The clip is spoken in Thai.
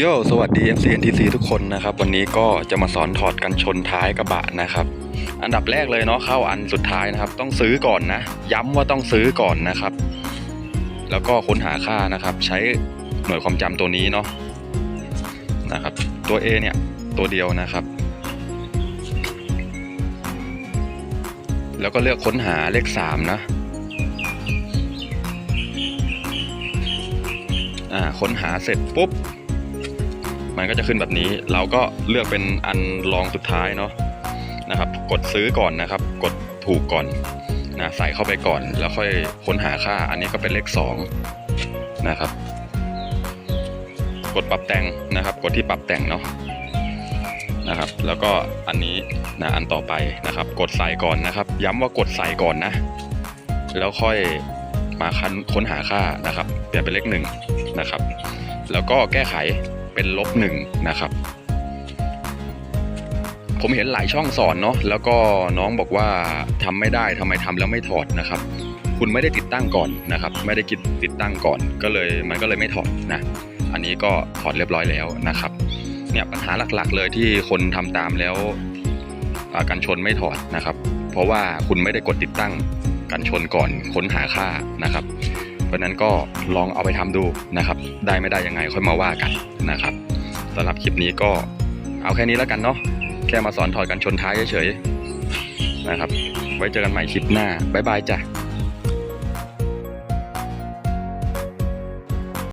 โยสวัสดี MC NTC ทุกคนนะครับ วันนี้ก็จะมาสอนถอดกันชนท้ายกระบะนะครับ อันดับแรกเลยเนาะเข้าอันสุดท้ายนะครับ ต้องซื้อก่อนนะ ย้ำว่าต้องซื้อก่อนนะครับ แล้วก็ค้นหาค่านะครับ ใช้หน่วยความจำตัวนี้เนาะนะครับ ตัว A เนี่ยตัวเดียวนะครับ แล้วก็เลือกค้นหาเลข 3 นะอ่าค้นหาเสร็จปุ๊บ มันก็จะขึ้นแบบนี้ เราก็เลือกเป็นอันรองสุดท้ายเนาะนะครับ กดซื้อก่อนนะครับ กดถูกก่อนนะใส่เข้าไปก่อน แล้วค่อยค้นหาค่า อันนี้ก็เป็นเลข2นะครับ กดปรับแต่งนะครับ กดที่ปรับแต่งเนาะนะครับ แล้วก็อันนี้นะอันต่อไปนะครับ กดใส่ก่อนนะครับ ย้ำว่ากดใส่ก่อนนะ แล้วค่อยมาคันค้นหาค่านะครับ เปลี่ยนเป็นเลขหนึ่งนะครับ แล้วก็แก้ไข เป็นลบหนึ่งนะครับ ผมเห็นหลายช่องสอนเนาะแล้วก็น้องบอกว่าทำไม่ได้ทำไมทำแล้วไม่ถอดนะครับ คุณไม่ได้ติดตั้งก่อนนะครับ ไม่ได้คิดติดตั้งก่อน ก็เลยมันก็เลยไม่ถอดนะ อันนี้ก็ถอดเรียบร้อยแล้วนะครับ เนี่ยปัญหาหลักๆ เลยที่คนทำตามแล้วกันชนไม่ถอดนะครับ เพราะว่าคุณไม่ได้กดติดตั้งกันชนก่อนค้นหาค่านะครับ เพราะนั้นก็ลองเอาไปทำดูนะครับ ได้ไม่ได้ยังไงค่อยมาว่ากันนะครับสำหรับคลิปนี้ก็เอาแค่นี้แล้วกันเนาะแค่มาสอนถอดกันชนท้ายเฉยๆนะครับ ไว้เจอกันใหม่คลิปหน้าบ๊ายบายจ้ะ